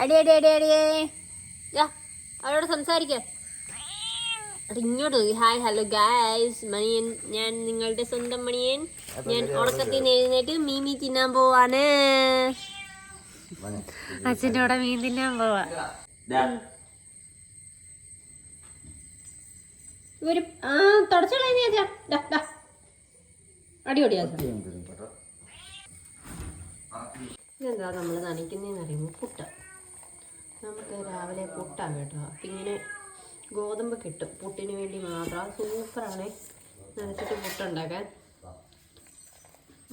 അടി അടി അടി അടിയേ യാ അവരോട് സംസാരിക്കാം. ഇങ്ങോട്ട് ഹായ് ഹലോ ഗായ്സ് മണിയൻ ഞാൻ നിങ്ങളുടെ സ്വന്തം മണിയൻ. ഞാൻ ഉറക്കത്തിൽ നിന്ന് എഴുന്നേറ്റ് മീമി തിന്നാൻ പോവാണ്. അച്ഛന്റെ കൂടെ മീൻ തിന്നാൻ പോവാ. ഇവർ ആ തുടച്ചോളാം. അടിപൊളിയാ. ഇതെന്താ നമ്മൾ നനയ്ക്കുന്നതെന്ന് അറിയുമ്പോൾ പുട്ട. നമുക്ക് രാവിലെ പുട്ടാണ് കേട്ടോ. അപ്പം ഇങ്ങനെ ഗോതമ്പ് കിട്ടും. പുട്ടിന് വേണ്ടി മാത്രം. സൂപ്പറാണ്. നനച്ചിട്ട് പുട്ടുണ്ടാക്കാൻ.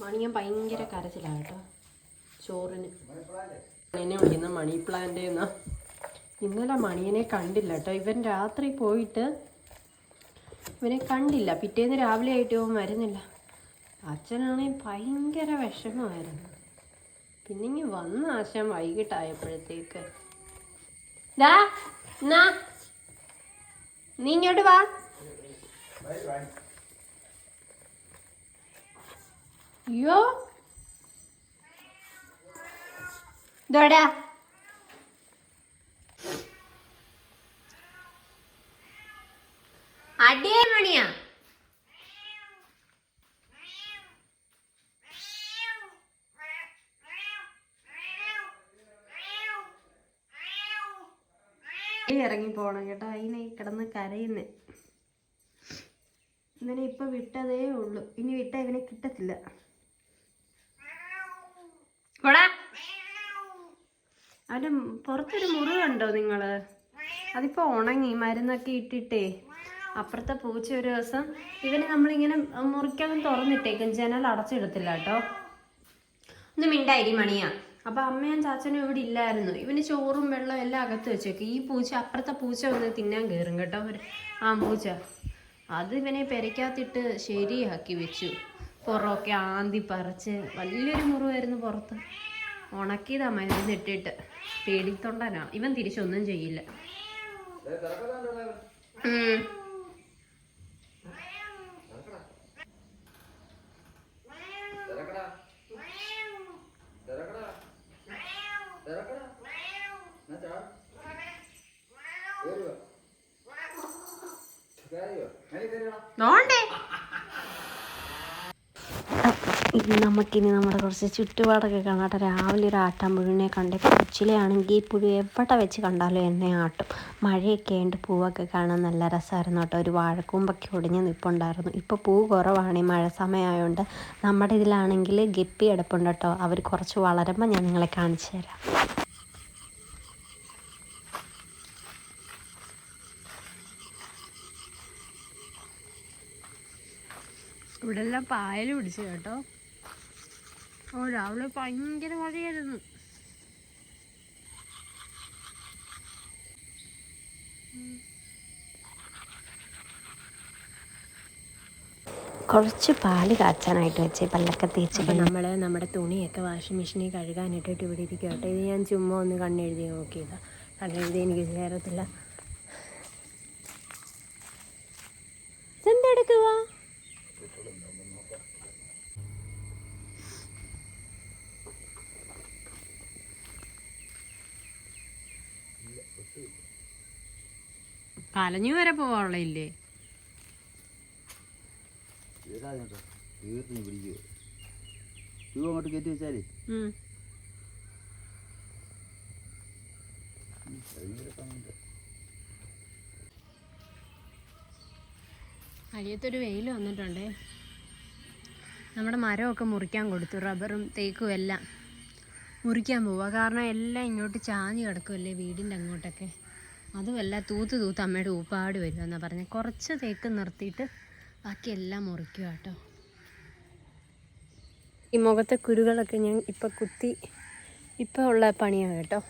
മണിയൻ ഭയങ്കര കരച്ചിലാണ് കേട്ടോ. ചോറിന്. എന്നെ വിളിക്കുന്ന മണി പ്ലാന്റ് ഇന്നലെ മണിയനെ കണ്ടില്ല കേട്ടോ. ഇവൻ രാത്രി പോയിട്ട് ഇവനെ കണ്ടില്ല. പിറ്റേന്ന് രാവിലെ ആയിട്ട് ഇവൻ വരുന്നില്ല. അച്ഛനാണെങ്കിൽ ഭയങ്കര വിഷമമായിരുന്നു. പിന്നെ ഇങ്ങനെ വന്ന ആശം വൈകിട്ടായപ്പോഴത്തേക്ക് ദാ, എന്നാ? നീ ഇങ്ങോട്ട് വാ. അയ്യോ. ദോടാ അടിയേ മണിയാ. ഇറങ്ങി പോണം കേട്ടോ. അതിനെ കിടന്ന് കരയുന്നേ. ഇന്നലെ ഇപ്പൊ വിട്ടതേ ഉള്ളു. ഇനി വിട്ട ഇവനെ കിട്ടത്തില്ല. അവന്റെ പുറത്തൊരു മുറിവുണ്ടോ നിങ്ങൾ? അതിപ്പോ ഉണങ്ങി മരുന്നൊക്കെ ഇട്ടിട്ടേ. അപ്പുറത്തെ പൂച്ച ഒരു ദിവസം ഇവന് നമ്മളിങ്ങനെ മുറിക്കാൻ തുറന്നിട്ടേക്കും. ജനൽ അടച്ചിടത്തില്ല കേട്ടോ. ഒന്ന് മിണ്ടായിരി മണിയാ. അപ്പൊ അമ്മയും ചാച്ചനും ഇവിടെ ഇല്ലായിരുന്നു. ഇവന് ചോറും വെള്ളവും എല്ലാം അകത്ത് വെച്ചേക്ക്. ഈ പൂച്ച അപ്പുറത്തെ പൂച്ച ഒന്ന് തിന്നാൻ കയറും കേട്ടോ ആ പൂച്ച. അത് ഇവനെ പെരയ്ക്കകത്തിട്ട് ശരിയാക്കി വെച്ചു. പുറമൊക്കെ ആന്തി പറിച്ച് വലിയൊരു മുറിവായിരുന്നു പുറത്ത്. ഉണക്കിയതാ മരുന്നിട്ടിട്ട് പേടിത്തൊണ്ടനാ. ഇവൻ തിരിച്ചൊന്നും ചെയ്യില്ല ഉം. നോണ്ടേ ഇനി നമുക്കിനി നമ്മുടെ കുറച്ച് ചുറ്റുപാടൊക്കെ കാണാട്ടെ രാവിലെ ഒരു ആട്ടാമ്പുഴുവിനെ കണ്ടേ. കൊച്ചിലെയാണെങ്കിൽ പുഴു എവിടെ വെച്ച് കണ്ടാലും എന്നെ ആട്ടും. മഴയൊക്കെ ഉണ്ട് പൂവൊക്കെ കാണാൻ നല്ല രസമായിരുന്നു കേട്ടോ. ഒരു വാഴക്കൂമ്പൊക്കെ ഒടിഞ്ഞ് നിൽപ്പുണ്ടായിരുന്നു ഇപ്പോൾ പൂ കുറവാണ്. ഈ മഴ സമയമായതുകൊണ്ട് നമ്മുടെ ഇതിലാണെങ്കിൽ ഗപ്പി എടുപ്പുണ്ട് കേട്ടോ. അവർ കുറച്ച് വളരുമ്പോൾ ഞാൻ നിങ്ങളെ കാണിച്ചു തരാം. ഇവിടെ എല്ലാം പായൽ പിടിച്ചു കേട്ടോ. ഓ രാവിലെ ഭയങ്കര മഴയായിരുന്നു. കുറച്ച് പാൽ കാച്ചാനായിട്ട് വെച്ച് പല്ലൊക്കെ തേച്ച് നമ്മൾ നമ്മുടെ തുണിയൊക്കെ വാഷിംഗ് മെഷീനിൽ കഴുകാനിട്ടിട്ട് ഇവിടെ ഇരിക്കും കേട്ടോ. ഇത് ഞാൻ ചുമ്മാ ഒന്ന് കണ്ണെഴുതി നോക്കിയതാണ് കണ്ണെഴുതി എനിക്ക് ചേരത്തില്ല. കലഞ്ഞു വരെ പോവാനുള്ള ഇല്ലേ തീർന്നു പിടിക്കുക ട്യൂബ് അങ്ങോട്ട് കയറ്റി വെച്ചാലേ? അടിയത്തൊരു വെയിൽ വന്നിട്ടുണ്ടേ. നമ്മുടെ മരമൊക്കെ മുറിക്കാൻ കൊടുത്തു റബ്ബറും തേക്കും എല്ലാം മുറിക്കാൻ പോവുക കാരണം എല്ലാം ഇങ്ങോട്ട് ചാഞ്ഞ് കിടക്കുമല്ലേ വീടിന്റെ അങ്ങോട്ടൊക്കെ. അതുമല്ല തൂത്ത് തൂത്ത് അമ്മയുടെ ഊപ്പാട് വരുമെന്നാണ് പറഞ്ഞത് കുറച്ച് തേക്ക് നിർത്തിയിട്ട് ബാക്കി എല്ലാം മുറിക്കുക കേട്ടോ. ഈ മുഖത്തെ കുരുകളൊക്കെ ഞാൻ ഇപ്പം കുത്തി ഇപ്പം ഉള്ള പണിയാണ് കേട്ടോ.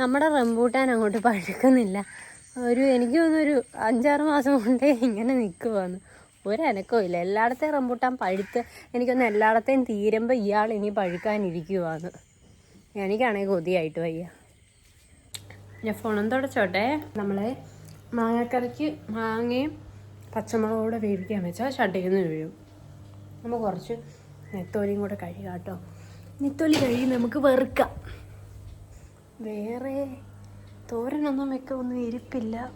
നമ്മുടെ റംബൂട്ടാൻ അങ്ങോട്ട് പഴുക്കുന്നില്ല. ഒരു എനിക്ക് തോന്നുന്നൊരു അഞ്ചാറ് മാസം കൊണ്ടേ ഇങ്ങനെ നിൽക്കുവാന്ന് ഒരനക്കവും ഇല്ല. എല്ലായിടത്തെയും റംബൂട്ടാൻ പഴുത്ത് എനിക്കൊന്ന് എല്ലായിടത്തെയും തീരുമ്പോൾ ഇയാൾ ഇനി പഴുക്കാനിരിക്കുവാന്ന്. എനിക്കാണെങ്കിൽ കൊതിയായിട്ട് വയ്യ. ഞാൻ ഫോണും തുടച്ചോട്ടെ. നമ്മൾ മാങ്ങാക്കറിക്ക് മാങ്ങയും പച്ചമുളകും കൂടെ വേവിക്കാൻ വെച്ചാൽ ചട്ടിയിൽ നിന്ന് വീഴും നമ്മൾ കുറച്ച് നെത്തോലിയും കൂടെ കഴുകാം കേട്ടോ. നെത്തോലി കഴുകി നമുക്ക് വെറുക്കാം. വേറെ തോരനൊന്നും വെക്കൊന്നും ഇരിപ്പില്ല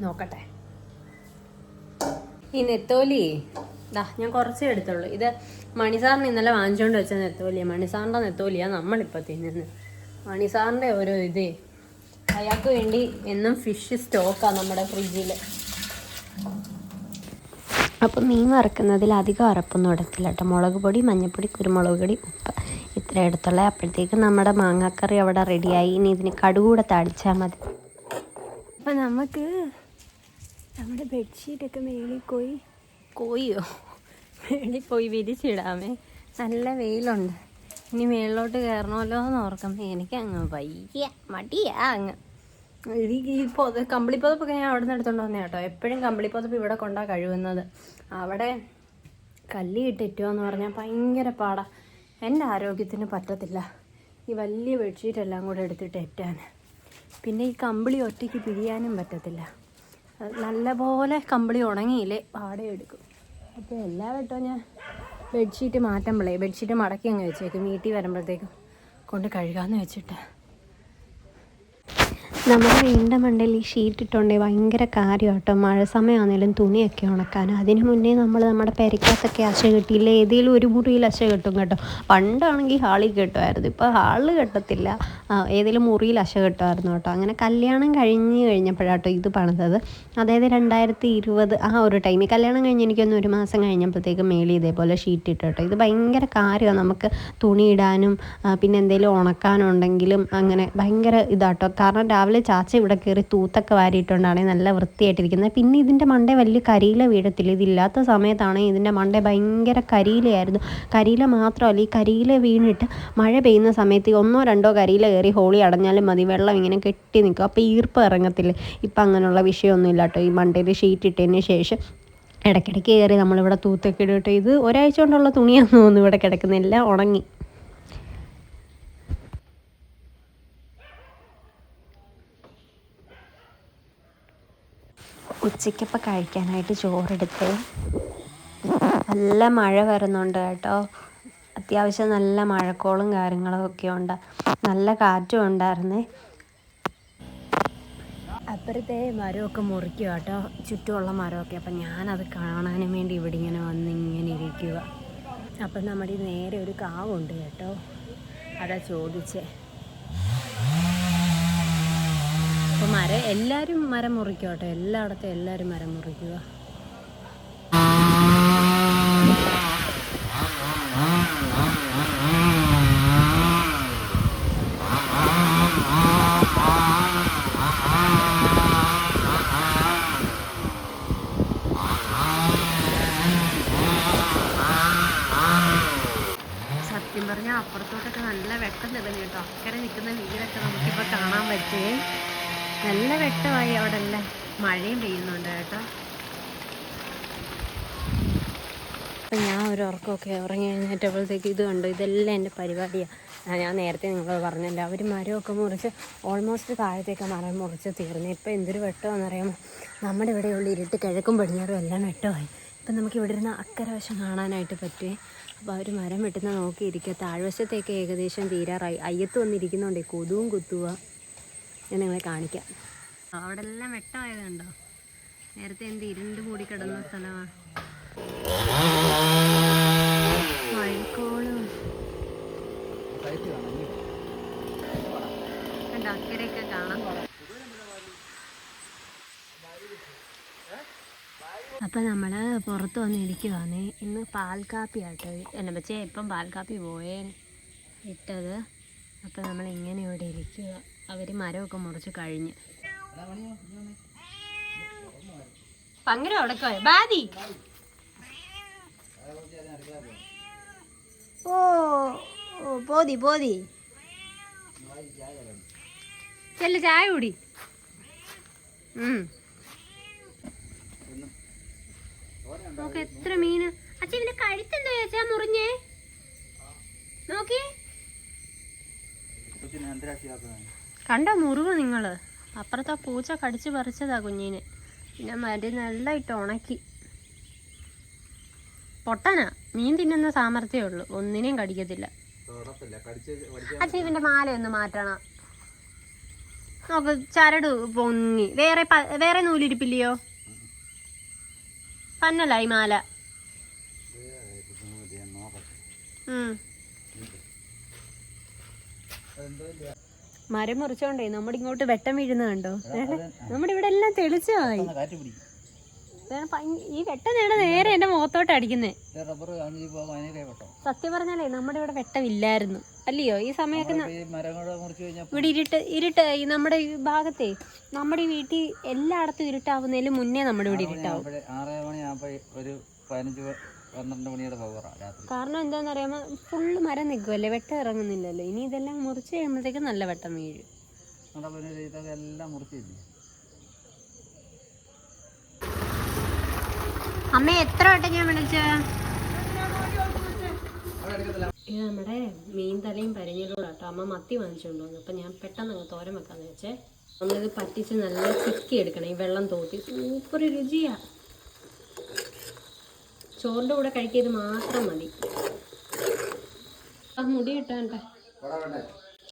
നോക്കട്ടെ. ഈ നെത്തോലി ദാ ഞാൻ കുറച്ചേ എടുത്തുള്ളൂ. ഇത് മണിസാറിന് ഇന്നലെ വാങ്ങിച്ചുകൊണ്ട് വെച്ച നെത്തോലിയാണ് മണിസാറിന്റെ നെത്തോലിയാണ് നമ്മളിപ്പോൾ തിന്നുന്നത്. മണിസാറിന്റെ ഓരോ ഇതേ. അയാൾക്ക് വേണ്ടി എന്നും ഫിഷ് സ്റ്റോക്കാണ് നമ്മുടെ ഫ്രിഡ്ജിൽ അപ്പം മീൻ വറക്കുന്നതിൽ അധികം അരപ്പൊന്നും ഇടത്തില്ല കേട്ടോ മുളക് പൊടി മഞ്ഞൾപ്പൊടി കുരുമുളക് പൊടി ഉപ്പ് ഇത്ര എടുത്തുള്ള. അപ്പോഴത്തേക്ക് നമ്മുടെ മാങ്ങാക്കറി അവിടെ റെഡിയായി ഇനി ഇതിന് കടുകൂടെ തടിച്ചാൽ മതി. അപ്പം നമുക്ക് നമ്മുടെ ബെഡ്ഷീറ്റൊക്കെ മേളിൽ കോയി? കോയിയോ മേളിൽ പോയി വിരിച്ചിടാമേ. നല്ല വെയിലുണ്ട്. ഇനി മേളിലോട്ട് കയറണമല്ലോ എന്ന് ഓർക്കുമ്പോൾ എനിക്ക് അങ്ങ് വയ്യ. മടിയാ അങ്ങ്. ഈ ഈ പൊത കമ്പിളിപ്പുതപ്പൊക്കെ ഞാൻ അവിടെ നിന്ന് എടുത്തോണ്ട് വന്നേ കേട്ടോ. എപ്പോഴും കമ്പിളിപ്പുതപ്പ് ഇവിടെ കൊണ്ടാ കഴുകുന്നത്. അവിടെ കല്ലി എന്ന് പറഞ്ഞാൽ ഭയങ്കര പാടാ. എന്റെ ആരോഗ്യത്തിന് പറ്റത്തില്ല. ഈ വലിയ ബെഡ്ഷീറ്റ് എല്ലാം കൂടെ എടുത്തിട്ട് ഏറ്റാൻ പിന്നെ ഈ കമ്പിളി ഒറ്റയ്ക്ക് പിരിയാനും പറ്റത്തില്ല. നല്ല നല്ലപോലെ കമ്പിളി ഉണങ്ങിയില്ലേ പാടെ എടുക്കും. അപ്പോൾ എല്ലാ വട്ടവും ഞാൻ ബെഡ്ഷീറ്റ് മാറ്റുമ്പോഴേ ബെഡ്ഷീറ്റ് മടക്കി അങ്ങ് വെച്ചേക്കും. വീട്ടിൽ വരുമ്പോഴത്തേക്കും കൊണ്ട് കഴുകാമെന്ന് വെച്ചിട്ട്. നമ്മുടെ വീടിന്റെ മണ്ടയിൽ ഈ ഷീറ്റ് ഇട്ടുണ്ടെങ്കിൽ ഭയങ്കര കാര്യം കേട്ടോ മഴ സമയമാണെങ്കിലും തുണിയൊക്കെ ഉണക്കാൻ. അതിന് മുന്നേ നമ്മൾ നമ്മുടെ പെരക്കകത്തൊക്കെ അശ കെട്ടിയില്ല? ഏതെങ്കിലും ഒരു മുറിയിൽ അശ കെട്ടും കേട്ടോ. പണ്ടാണെങ്കിൽ ഹാളിൽ കെട്ടുമായിരുന്നു. ഇപ്പോൾ ഹാളിൽ കെട്ടത്തില്ല. ഏതെങ്കിലും മുറിയിൽ അശ കെട്ടുമായിരുന്നു കേട്ടോ. അങ്ങനെ കല്യാണം കഴിഞ്ഞ് കഴിഞ്ഞപ്പോഴാട്ടോ ഇത് പണിതത്. അതായത് രണ്ടായിരത്തി ഇരുപത് ആ ഒരു ടൈമിൽ കല്യാണം കഴിഞ്ഞ് എനിക്കൊന്ന് ഒരു മാസം കഴിഞ്ഞപ്പോഴത്തേക്ക് മേളി ഇതേപോലെ ഷീറ്റ് ഇട്ടു കേട്ടോ. ഇത് ഭയങ്കര കാര്യമാണ്. നമുക്ക് തുണി ഇടാനും പിന്നെ എന്തെങ്കിലും ഉണക്കാനുണ്ടെങ്കിലും അങ്ങനെ ഭയങ്കര ഇതാട്ടോ. കാരണം രാവിലെ ചാച്ച ഇവിടെ കയറി തൂത്തൊക്കെ വാരിയിട്ടുണ്ടാണ് നല്ല വൃത്തിയായിട്ടിരിക്കുന്നത്. പിന്നെ ഇതിന്റെ മണ്ട വലിയ കരിയില വീഴത്തില്ല ഇതില്ലാത്ത സമയത്താണ് ഇതിന്റെ മണ്ട ഭയങ്കര കരിയിലയായിരുന്നു. കരിയില മാത്രമല്ല ഈ കരിയില വീണിട്ട് മഴ പെയ്യുന്ന സമയത്ത് ഒന്നോ രണ്ടോ കരിയില കയറി ഹോളി അടഞ്ഞാലും മതി. വെള്ളം ഇങ്ങനെ കെട്ടി നിൽക്കും. അപ്പോൾ ഈർപ്പം ഇറങ്ങത്തില്ലേ? ഇപ്പം അങ്ങനെയുള്ള വിഷയമൊന്നുമില്ല കേട്ടോ. ഈ മണ്ടയിൽ ഷീറ്റ് ഇട്ടതിന് ശേഷം ഇടയ്ക്കിടയ്ക്ക് കയറി നമ്മളിവിടെ തൂത്തൊക്കെ ഇടട്ടെ ഇത് ഒരാഴ്ച കൊണ്ടുള്ള തുണിയാണെന്ന് തോന്നുന്നു ഇവിടെ കിടക്കുന്നില്ല ഉണങ്ങി. ഉച്ചയ്ക്കിപ്പോൾ കഴിക്കാനായിട്ട് ചോറെടുത്ത്. നല്ല മഴ വരുന്നുണ്ട് കേട്ടോ. അത്യാവശ്യം നല്ല മഴക്കോളും കാര്യങ്ങളൊക്കെ ഉണ്ട്. നല്ല കാറ്റും ഉണ്ടായിരുന്നേ. അപ്പുറത്തെ മരമൊക്കെ മുറിക്കുക കേട്ടോ. ചുറ്റുമുള്ള മരമൊക്കെ. അപ്പം ഞാനത് കാണാനും വേണ്ടി ഇവിടെ ഇങ്ങനെ വന്ന് ഇങ്ങനെ ഇരിക്കുക. അപ്പം നമ്മുടെ നേരെ ഒരു കാവുണ്ട് കേട്ടോ. അതാ ചോദിച്ചേ. അപ്പോൾ മരം എല്ലാവരും മരം മുറിക്കോട്ടെ. കേട്ടോ എല്ലായിടത്തും എല്ലാവരും മരം മുറിക്കുക. പറഞ്ഞാൽ അപ്പുറത്തോട്ടൊക്കെ നല്ല വെട്ടം തെളിഞ്ഞു കേട്ടോ. അക്കരെ നിൽക്കുന്ന വീടൊക്കെ നമുക്കിപ്പോൾ കാണാൻ പറ്റേ. നല്ല വെട്ടമായി അവിടെ എല്ലാം മഴയും പെയ്യുന്നുണ്ട് കേട്ടോ. അപ്പം ഞാൻ ഒരു ഉറക്കമൊക്കെ ഉറങ്ങി കഴിഞ്ഞിട്ടപ്പോഴത്തേക്ക് ഇത് കണ്ടു. ഇതെല്ലാം എന്റെ പരിപാടിയാണ് ഞാൻ നേരത്തെ നിങ്ങളോട് പറഞ്ഞല്ലോ. അവർ മരമൊക്കെ മുറിച്ച് ഓൾമോസ്റ്റ് താഴത്തേക്ക് മരം മുറിച്ച് തീർന്നു. ഇപ്പം എന്തൊരു വെട്ടമെന്നറിയാമോ നമ്മുടെ ഇവിടെയുള്ള ഇരുട്ട് കിഴക്കും പടിഞ്ഞാറും എല്ലാം വെട്ടമായി. ഇപ്പം നമുക്ക് ഇവിടെ ഇരുന്ന് അക്കരവശം കാണാനായിട്ട് പറ്റുമേ അപ്പോൾ അവർ മരം വെട്ടുന്ന നോക്കിയിരിക്കുക. താഴ്വശത്തേക്ക് ഏകദേശം തീരാറായി. അയ്യത്ത് വന്നിരിക്കുന്നുണ്ടേ കൊതുവും കുത്തുക ഞാൻ നിങ്ങളെ കാണിക്കാം. അവിടെ എല്ലാം വെട്ടമായത് കണ്ടോ നേരത്തെ എന്ത് ഇരുണ്ട് കൂടി കിടന്ന സ്ഥലമാണ് അപ്പൊ കണ്ടോ അക്കരെയൊക്കെ കാണാം. അപ്പം നമ്മൾ പുറത്ത് വന്നിരിക്കുവാണ് ഇന്ന് പാൽ കാപ്പി ആട്ടോ എന്നെ പച്ചേ ഇപ്പം പാൽ കാപ്പി പോയേ ഇട്ടത്. അപ്പം നമ്മൾ ഇങ്ങനെ ഇവിടെ ഇരിക്കുക അവർ മരമൊക്കെ മുറിച്ച് കഴിഞ്ഞ്. പങ്കര ഉടക്കോ ബാദി. ഓ ഓ പോതി പോതി. ചെല്ല ചായ കൂടി. നോക്ക് എത്ര മീന്. അച്ഛ ഇവന്റെ കഴുത്തെന്താ ചേച്ചാ മുറിഞ്ഞേ. നോക്കി കണ്ടോ മുറിവ് നിങ്ങൾ അപ്പുറത്തെ പൂച്ച കടിച്ചു പറിച്ചതാ കുഞ്ഞിനെ. പിന്നെ മരുന്നെല്ലാം ഉണക്കി. പൊട്ടനാ. മീൻ തിന്നുന്ന സാമർഥ്യമേ ഉള്ളൂ. ഒന്നിനെയും കടിക്കത്തില്ല. അച്ഛൻ ഇവന്റെ മാല ഒന്ന് മാറ്റണം. നോക്ക് ചരട് പൊങ്ങി. വേറെ വേറെ നൂലിരിപ്പില്ലയോ? പന്നലായി മാല. ഉം. മരം മുറിച്ചോണ്ടേ നമ്മുടെ ഇങ്ങോട്ട് വെട്ടം വീഴുന്ന കണ്ടോ? നമ്മുടെ ഇവിടെ എല്ലാം തെളിച്ചമായി ഭയങ്ക- ഈ വെട്ടം നേടെ നേരെ എന്റെ മുഖത്തോട്ട് അടിക്കുന്നേ. സത്യം പറഞ്ഞാലേ നമ്മുടെ ഇവിടെ വെട്ടമില്ലായിരുന്നു. അല്ലയോ? ഈ സമയമൊക്കെ ഇവിടെ ഇരുട്ട് ഇരുട്ട് ഈ നമ്മുടെ ഈ ഭാഗത്തെ നമ്മുടെ ഈ വീട്ടിൽ എല്ലായിടത്തും ഇരുട്ടാവുന്നതിന് മുന്നേ നമ്മുടെ ഇവിടെ ഇരുട്ടാവും. പന്ത്രണ്ട് മണിയുടെ പവറാണ് രാത്രി. കാരണം എന്താണെന്ന് അറിയാമോ? ഫുള്ള് മരം നിൽക്കുമല്ലേ വെട്ടം ഇറങ്ങുന്നില്ലല്ലോ. ഇനി ഇതെല്ലാം മുറിച്ച് കഴിയുമ്പോഴത്തേക്കും നല്ല വെട്ടം വീഴും. നമ്മുടെ പിന്നെ ഇതൊക്കെ എല്ലാം മുറിച്ചില്ലേ? അമ്മ എത്ര വട്ടം ഞാൻ വിളിച്ച? ഇത് നമ്മുടെ മീൻ തലയും പരിഞ്ഞിലൂടെ കേട്ടോ അമ്മ മത്തി വാങ്ങിച്ചുകൊണ്ട് വന്നു. അപ്പം ഞാൻ പെട്ടെന്ന് അങ്ങ് തോരൻ വെക്കാന്ന് വെച്ചേ നമ്മളിത് പറ്റിച്ച് നല്ല ചിക്കി എടുക്കണം ഈ വെള്ളം തോത്തി. സൂപ്പർ രുചിയാ. ചോറിന്റെ കൂടെ കഴിക്കിയത് മാത്രം മതി. മുടി കിട്ടാണ്ടേ